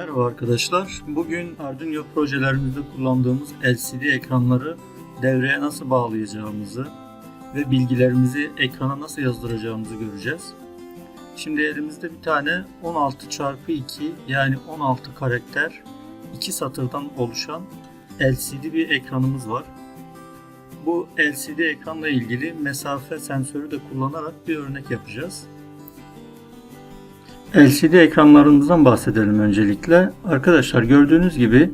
Merhaba arkadaşlar. Bugün Arduino projelerimizde kullandığımız LCD ekranları devreye nasıl bağlayacağımızı ve bilgilerimizi ekrana nasıl yazdıracağımızı göreceğiz. Şimdi elimizde bir tane 16 x 2 yani 16 karakter 2 satırdan oluşan LCD bir ekranımız var. Bu LCD ekranla ilgili mesafe sensörü de kullanarak bir örnek yapacağız. LCD ekranlarımızdan bahsedelim öncelikle. Arkadaşlar gördüğünüz gibi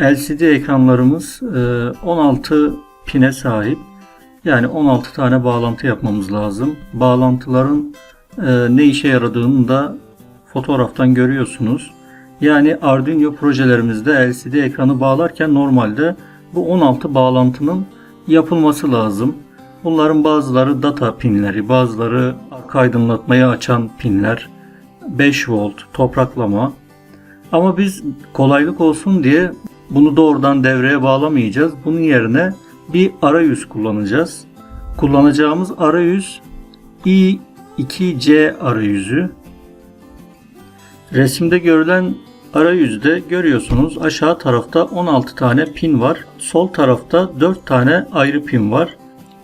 LCD ekranlarımız e, 16 pine sahip. Yani 16 tane bağlantı yapmamız lazım. Bağlantıların e, ne işe yaradığını da fotoğraftan görüyorsunuz. Yani Arduino projelerimizde LCD ekranı bağlarken normalde bu 16 bağlantının yapılması lazım. Bunların bazıları data pinleri, bazıları arka aydınlatmayı açan pinler, 5 volt topraklama. Ama biz kolaylık olsun diye bunu doğrudan devreye bağlamayacağız. Bunun yerine bir arayüz kullanacağız. Kullanacağımız arayüz i2c arayüzü. Resimde görülen arayüzde görüyorsunuz aşağı tarafta 16 tane pin var. Sol tarafta 4 tane ayrı pin var.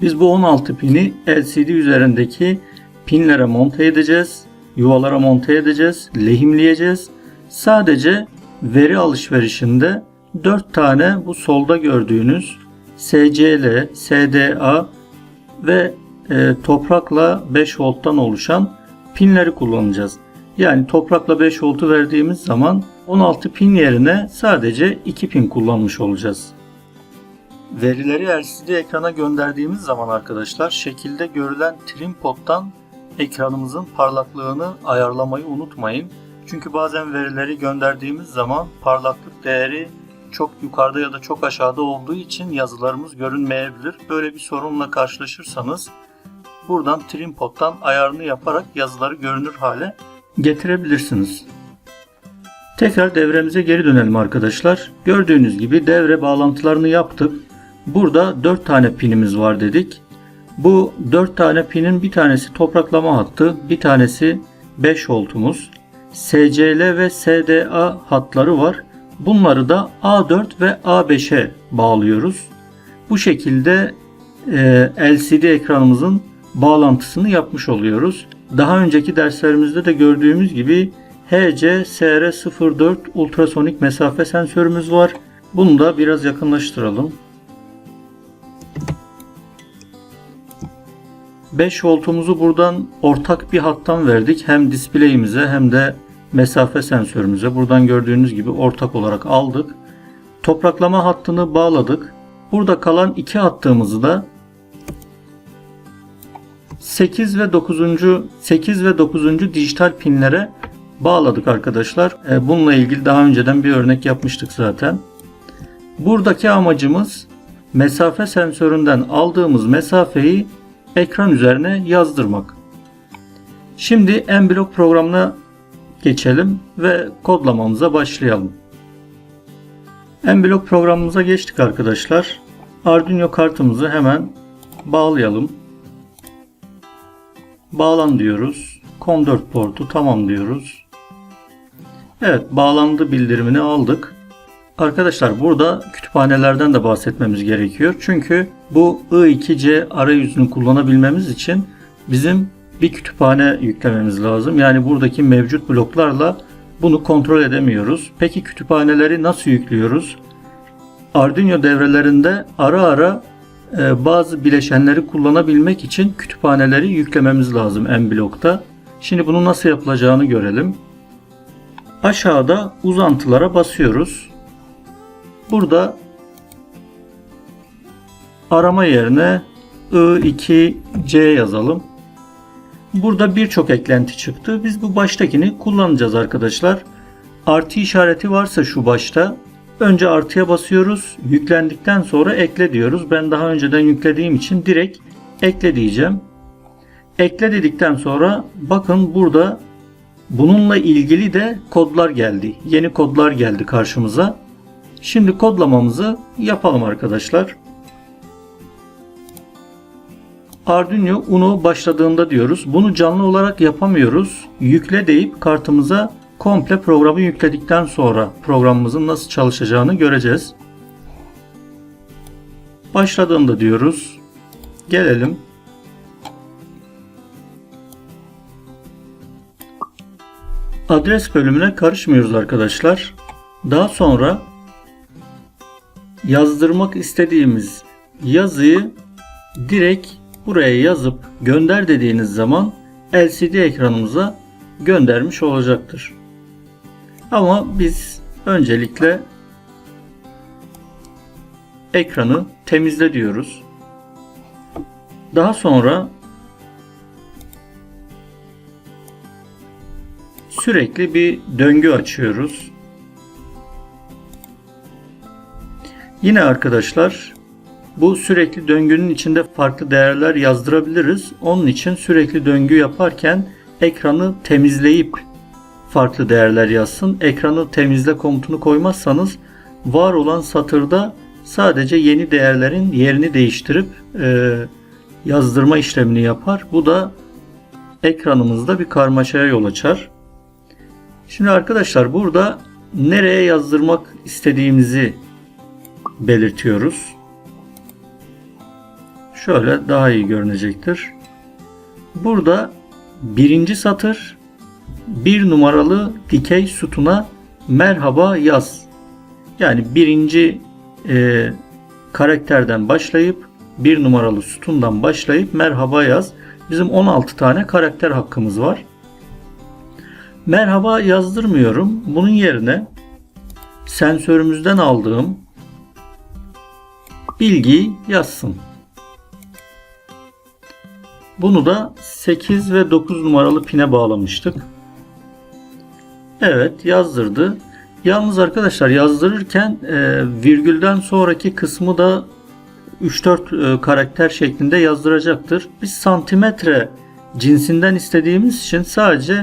Biz bu 16 pini LCD üzerindeki pinlere monte edeceğiz yuvalara monte edeceğiz, lehimleyeceğiz. Sadece veri alışverişinde 4 tane bu solda gördüğünüz SCL, SDA ve e, toprakla 5 volttan oluşan pinleri kullanacağız. Yani toprakla 5 voltu verdiğimiz zaman 16 pin yerine sadece 2 pin kullanmış olacağız. Verileri LCD ekrana gönderdiğimiz zaman arkadaşlar şekilde görülen trim pottan ekranımızın parlaklığını ayarlamayı unutmayın. Çünkü bazen verileri gönderdiğimiz zaman parlaklık değeri çok yukarıda ya da çok aşağıda olduğu için yazılarımız görünmeyebilir. Böyle bir sorunla karşılaşırsanız buradan trim pottan ayarını yaparak yazıları görünür hale getirebilirsiniz. Tekrar devremize geri dönelim arkadaşlar. Gördüğünüz gibi devre bağlantılarını yaptık. Burada 4 tane pinimiz var dedik. Bu 4 tane pinin bir tanesi topraklama hattı, bir tanesi 5 voltumuz. SCL ve SDA hatları var. Bunları da A4 ve A5'e bağlıyoruz. Bu şekilde e, LCD ekranımızın bağlantısını yapmış oluyoruz. Daha önceki derslerimizde de gördüğümüz gibi HC-SR04 ultrasonik mesafe sensörümüz var. Bunu da biraz yakınlaştıralım. 5 voltumuzu buradan ortak bir hattan verdik. Hem display'imize hem de mesafe sensörümüze. Buradan gördüğünüz gibi ortak olarak aldık. Topraklama hattını bağladık. Burada kalan iki hattımızı da 8 ve 9. 8 ve 9. dijital pinlere bağladık arkadaşlar. E, bununla ilgili daha önceden bir örnek yapmıştık zaten. Buradaki amacımız mesafe sensöründen aldığımız mesafeyi ekran üzerine yazdırmak. Şimdi MBlock programına geçelim ve kodlamamıza başlayalım. MBlock programımıza geçtik arkadaşlar. Arduino kartımızı hemen bağlayalım. Bağlan diyoruz. COM4 portu tamam diyoruz. Evet bağlandı bildirimini aldık. Arkadaşlar burada kütüphanelerden de bahsetmemiz gerekiyor. Çünkü bu I2C arayüzünü kullanabilmemiz için bizim bir kütüphane yüklememiz lazım. Yani buradaki mevcut bloklarla bunu kontrol edemiyoruz. Peki kütüphaneleri nasıl yüklüyoruz? Arduino devrelerinde ara ara e, bazı bileşenleri kullanabilmek için kütüphaneleri yüklememiz lazım MBlock'ta. Şimdi bunu nasıl yapılacağını görelim. Aşağıda uzantılara basıyoruz. Burada arama yerine I2C yazalım. Burada birçok eklenti çıktı. Biz bu baştakini kullanacağız arkadaşlar. Artı işareti varsa şu başta önce artıya basıyoruz. Yüklendikten sonra ekle diyoruz. Ben daha önceden yüklediğim için direkt ekle diyeceğim. Ekle dedikten sonra bakın burada bununla ilgili de kodlar geldi. Yeni kodlar geldi karşımıza. Şimdi kodlamamızı yapalım arkadaşlar. Arduino Uno başladığında diyoruz. Bunu canlı olarak yapamıyoruz. Yükle deyip kartımıza komple programı yükledikten sonra programımızın nasıl çalışacağını göreceğiz. Başladığında diyoruz. Gelelim. Adres bölümüne karışmıyoruz arkadaşlar. Daha sonra yazdırmak istediğimiz yazıyı direkt buraya yazıp gönder dediğiniz zaman LCD ekranımıza göndermiş olacaktır. Ama biz öncelikle ekranı temizle diyoruz. Daha sonra sürekli bir döngü açıyoruz. Yine arkadaşlar bu sürekli döngünün içinde farklı değerler yazdırabiliriz. Onun için sürekli döngü yaparken ekranı temizleyip farklı değerler yazsın. Ekranı temizle komutunu koymazsanız var olan satırda sadece yeni değerlerin yerini değiştirip e, yazdırma işlemini yapar. Bu da ekranımızda bir karmaşaya yol açar. Şimdi arkadaşlar burada nereye yazdırmak istediğimizi belirtiyoruz. Şöyle daha iyi görünecektir. Burada birinci satır bir numaralı dikey sütuna merhaba yaz. Yani birinci e, karakterden başlayıp bir numaralı sütundan başlayıp merhaba yaz. Bizim 16 tane karakter hakkımız var. Merhaba yazdırmıyorum. Bunun yerine sensörümüzden aldığım bilgiyi yazsın. Bunu da 8 ve 9 numaralı pine bağlamıştık. Evet yazdırdı. Yalnız arkadaşlar yazdırırken e, virgülden sonraki kısmı da 3-4 e, karakter şeklinde yazdıracaktır. Biz santimetre cinsinden istediğimiz için sadece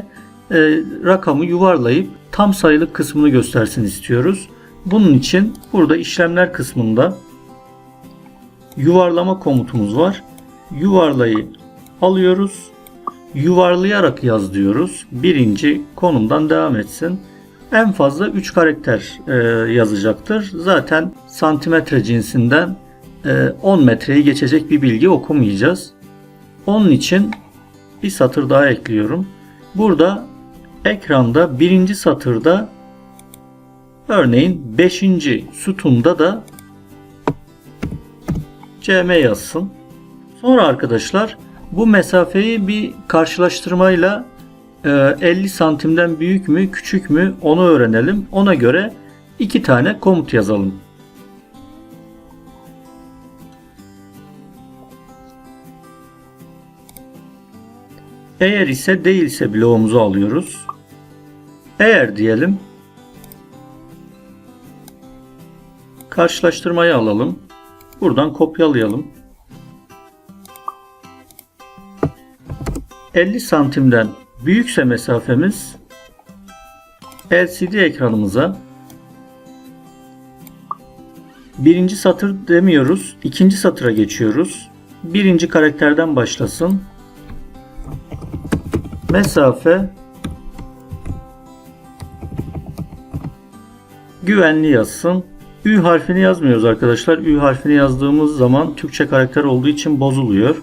e, rakamı yuvarlayıp tam sayılı kısmını göstersin istiyoruz. Bunun için burada işlemler kısmında yuvarlama komutumuz var. Yuvarlayı alıyoruz. Yuvarlayarak yaz diyoruz. Birinci konumdan devam etsin. En fazla 3 karakter e, yazacaktır. Zaten santimetre cinsinden e, 10 metreyi geçecek bir bilgi okumayacağız. Onun için bir satır daha ekliyorum. Burada ekranda birinci satırda örneğin 5. sütunda da CM yazsın. Sonra arkadaşlar bu mesafeyi bir karşılaştırmayla e, 50 santimden büyük mü küçük mü onu öğrenelim. Ona göre iki tane komut yazalım. Eğer ise değilse bloğumuzu alıyoruz. Eğer diyelim karşılaştırmayı alalım. Buradan kopyalayalım. 50 santimden büyükse mesafemiz LCD ekranımıza birinci satır demiyoruz. ikinci satıra geçiyoruz. Birinci karakterden başlasın. Mesafe güvenli yazsın. Ü harfini yazmıyoruz arkadaşlar. Ü harfini yazdığımız zaman Türkçe karakter olduğu için bozuluyor.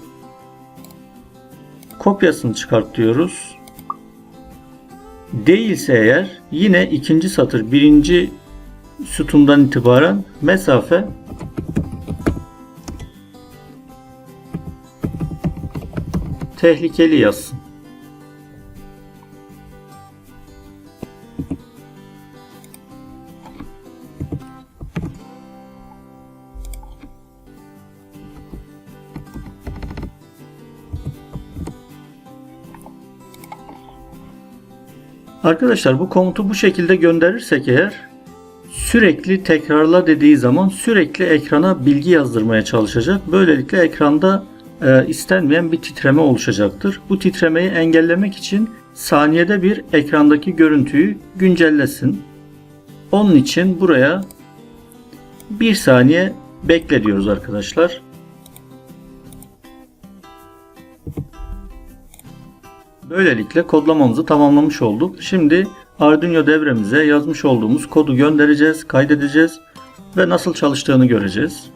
Kopyasını çıkart diyoruz. Değilse eğer yine ikinci satır birinci sütundan itibaren mesafe tehlikeli yazsın. Arkadaşlar bu komutu bu şekilde gönderirsek eğer sürekli tekrarla dediği zaman sürekli ekrana bilgi yazdırmaya çalışacak. Böylelikle ekranda e, istenmeyen bir titreme oluşacaktır. Bu titremeyi engellemek için saniyede bir ekrandaki görüntüyü güncellesin. Onun için buraya bir saniye bekle diyoruz arkadaşlar. Böylelikle kodlamamızı tamamlamış olduk. Şimdi Arduino devremize yazmış olduğumuz kodu göndereceğiz, kaydedeceğiz ve nasıl çalıştığını göreceğiz.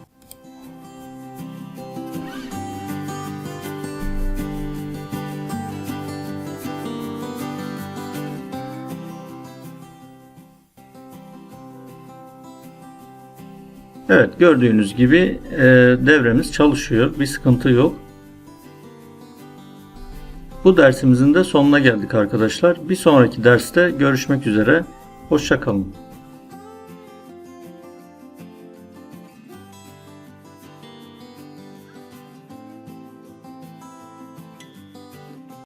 Evet gördüğünüz gibi e, devremiz çalışıyor. Bir sıkıntı yok. Bu dersimizin de sonuna geldik arkadaşlar. Bir sonraki derste görüşmek üzere. Hoşçakalın.